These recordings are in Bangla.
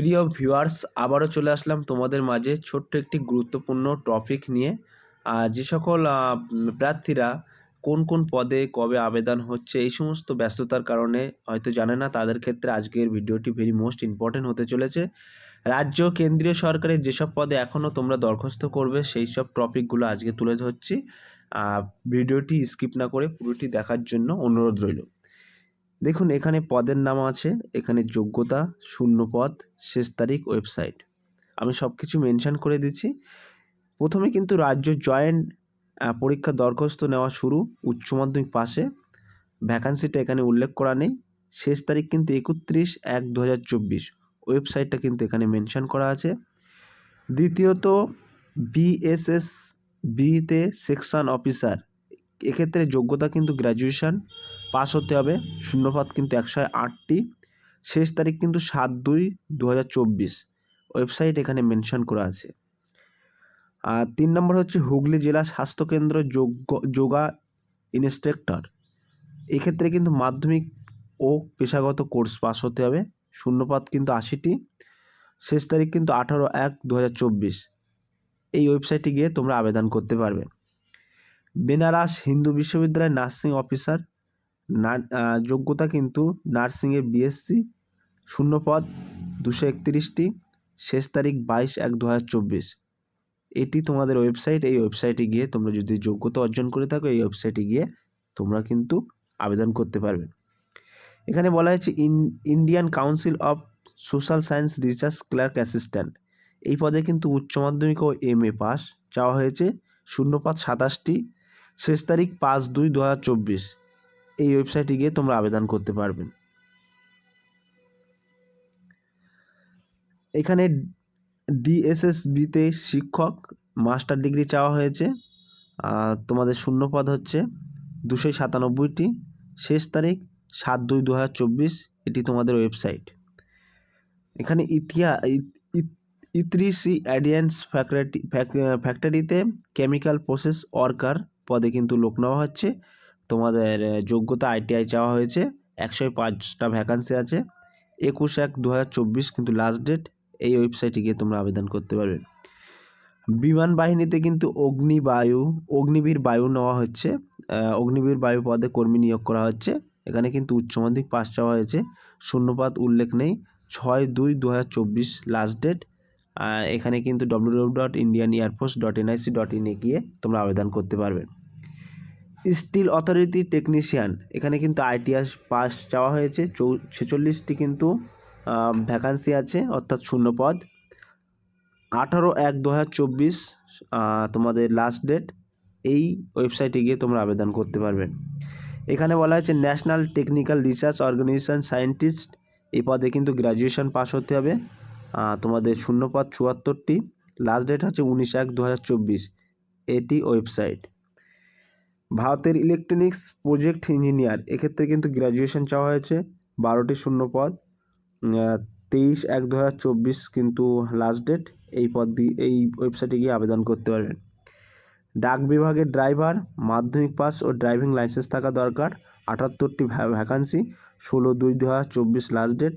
প্রিয় ভিউয়ার্স, আবারও চলে আসলাম তোমাদের মাঝে ছোট্ট একটি গুরুত্বপূর্ণ টপিক নিয়ে। আর যে সকল প্রার্থীরা কোন কোন পদে কবে আবেদন হচ্ছে, এই সমস্ত ব্যস্ততার কারণে হয়তো জানে না, তাদের ক্ষেত্রে আজকের ভিডিওটি ভেরি মোস্ট ইম্পর্টেন্ট হতে চলেছে। রাজ্য কেন্দ্রীয় সরকারের যেসব পদে এখনও তোমরা দরখাস্ত করবে, সেই সব টপিকগুলো আজকে তুলে ধরছি। ভিডিওটি স্কিপ না করে পুরোটি দেখার জন্য অনুরোধ রইল। দেখুন, এখানে পদের নাম আছে, এখানে যোগ্যতা, শূন্য পদ, শেষ তারিখ, ওয়েবসাইট। আমি সব কিছু মেনশান করে দিচ্ছি। প্রথমে কিন্তু রাজ্য জয়েন্ট পরীক্ষা দরখাস্ত নেওয়া শুরু, উচ্চ মাধ্যমিক পাশে। ভ্যাকান্সিটা এখানে উল্লেখ করা নেই। শেষ তারিখ কিন্তু একত্রিশ এক দু ওয়েবসাইটটা কিন্তু এখানে মেনশন করা আছে। দ্বিতীয়ত বিএসএস বিতে সেকশন অফিসার। এক্ষেত্রে যোগ্যতা কিন্তু গ্র্যাজুয়েশন। পাস হতে হবে। শূন্যপদ কিন্তু একশো আটটি। শেষ তারিখ কিন্তু সাত দুই দু ওয়েবসাইট এখানে মেনশন করা আছে। আর তিন নম্বর হচ্ছে হুগলি জেলা স্বাস্থ্যকেন্দ্র যোগ্য, যোগা ইনস্ট্রাক্টর। এক্ষেত্রে কিন্তু মাধ্যমিক ও পেশাগত কোর্স পাস হতে হবে। শূন্যপদ কিন্তু আশিটি। শেষ তারিখ কিন্তু আঠারো এক দু এই ওয়েবসাইটে গিয়ে তোমরা আবেদন করতে পারবে। বেনারস হিন্দু বিশ্ববিদ্যালয় নার্সিং অফিসার যোগ্যতা কিন্তু নার্সিংয়ে বিএসসি শূন্য পদ, দুশো একত্রিশটি, শেষ তারিখ বাইশ এক দু হাজার চব্বিশ। এটি তোমাদের ওয়েবসাইট, এই ওয়েবসাইটে গিয়ে তোমরা যদি যোগ্যতা অর্জন করে থাকো, এই ওয়েবসাইটে গিয়ে তোমরা কিন্তু আবেদন করতে পারবে। এখানে বলা হয়েছে, in, Indian Council of Social Science Research clerk assistant. এই পদে কিন্তু উচ্চ মাধ্যমিক ও এম এ পাস। চাওয়া হয়েছে শূন্যপাত সাতাশটি, শেষ তারিখ পাঁচ দুই দু হাজার চব্বিশ। এই ওয়েবসাইটে গিয়ে তোমরা আবেদন করতে পারবেন এখানে ডিএসএসবিতে শিক্ষক মাস্টার ডিগ্রি চাওয়া হয়েছে। তোমাদের শূন্য পদ হচ্ছে দুশো সাতানব্বইটি। শেষ তারিখ সাত দুই দু এটি তোমাদের ওয়েবসাইট এখানে ইতিহা ইত্রিসি অ্যাডিয়েন্স ফ্যাক্টরি ফ্যাক্টরিতে কেমিক্যাল প্রসেস ওয়ার্কার পদে কিন্তু লোক নেওয়া হচ্ছে। তোমাদের যোগ্যতা আইটিআই চাওয়া হয়েছে। একশো পাঁচটা ভ্যাকান্সি আছে। একুশ এক দু কিন্তু লাস্ট ডেট এই ওয়েবসাইটে গিয়ে তোমরা আবেদন করতে পারবে। বিমান বাহিনীতে কিন্তু অগ্নিবায়ু অগ্নিবীর বায়ু নেওয়া হচ্ছে। অগ্নিবীর বায়ু পদে কর্মী নিয়োগ করা হচ্ছে। এখানে কিন্তু উচ্চ মাধ্যমিক পাস চাওয়া হয়েছে। শূন্যপাত উল্লেখ নেই। ছয় দুই দু লাস্ট ডেট এখানে কিন্তু W dot Indian air force dot NIC dot ইনে গিয়ে তোমরা আবেদন করতে পারবে। Steel authority technician. এখানে কিন্তু আইটিআস পাস চাওয়া হয়েছে। চৌ, ছেচল্লিশটি কিন্তু ভ্যাকান্সি আছে, অর্থাৎ শূন্য পদ। আঠারো এক দু হাজার চব্বিশ তোমাদের লাস্ট ডেট এই ওয়েবসাইটে গিয়ে তোমরা আবেদন করতে পারবেন এখানে বলা হয়েছে National Technical Research Organisation scientist এই পদে কিন্তু গ্র্যাজুয়েশন পাস হতে হবে। তোমাদের শূন্য পদ চুয়াত্তরটি। লাস্ট ডেট হচ্ছে উনিশ এক দু হাজার চব্বিশ। এটি ওয়েবসাইট ভারতের ইলেকট্রনিক্স প্রজেক্ট ইঞ্জিনিয়ার এক্ষেত্রে কিন্তু গ্র্যাজুয়েশন চাওয়া হয়েছে, বারোটি শূন্য পদ। তেইশ এক দু হাজার চব্বিশ কিন্তু লাস্ট ডেট এই পদ দিয়ে, এই ওয়েবসাইটে গিয়ে আবেদন করতে পারবেন। ডাক বিভাগের ড্রাইভার মাধ্যমিক পাস ও ড্রাইভিং লাইসেন্স থাকা দরকার, আটাত্তরটি ভ্যাকান্সি ষোলো দুই দু হাজার চব্বিশ লাস্ট ডেট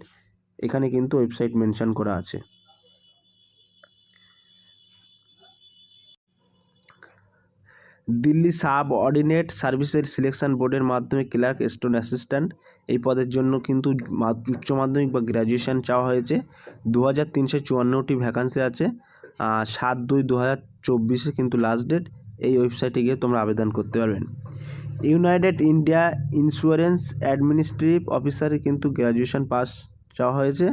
এখানে কিন্তু ওয়েবসাইট মেনশন করা আছে। দিল্লি সাব অর্ডিনেট সার্ভিসের সিলেকশন বোর্ডের মাধ্যমে ক্লার্ক, স্টোন অ্যাসিস্ট্যান্ট এই পদের জন্য কিন্তু উচ্চ মাধ্যমিক বা গ্র্যাজুয়েশন চাওয়া হয়েছে। দু হাজার তিনশো চুয়ান্নটি ভ্যাকান্সি আছে। সাত দুই দু হাজার চব্বিশে কিন্তু লাস্ট ডেট এই ওয়েবসাইটে গিয়ে তোমরা আবেদন করতে পারবেন। ইউনাইটেড ইন্ডিয়া ইন্স্যুরেন্স অ্যাডমিনিস্ট্রেটিভ অফিসারে কিন্তু গ্র্যাজুয়েশন পাস চাওয়া হয়েছে।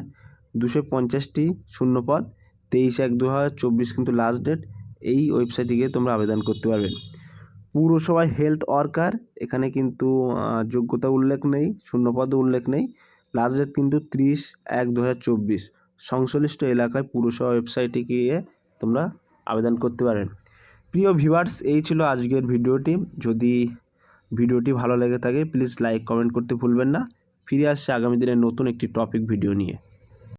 দুশো পঞ্চাশটি শূন্য পদ তেইশ এক দু হাজার চব্বিশ কিন্তু লাস্ট ডেট এই ওয়েবসাইটে গিয়ে তোমরা আবেদন করতে পারবেন। পুরসভায় হেলথ ওয়ার্কার এখানে কিন্তু যোগ্যতা উল্লেখ নেই, শূন্যপদ উল্লেখ নেই লাস্ট ডেট কিন্তু ত্রিশ এক দু সংশ্লিষ্ট এলাকায় পুরসভা ওয়েবসাইটে গিয়ে তোমরা আবেদন করতে পারেন। প্রিয় ভিউয়ার্স এই ছিল আজকের ভিডিওটি। যদি ভিডিওটি ভালো লেগে থাকে প্লিজ লাইক কমেন্ট করতে ভুলবেন না। ফিরে আসছে আগামী দিনে নতুন একটি টপিক ভিডিও নিয়ে।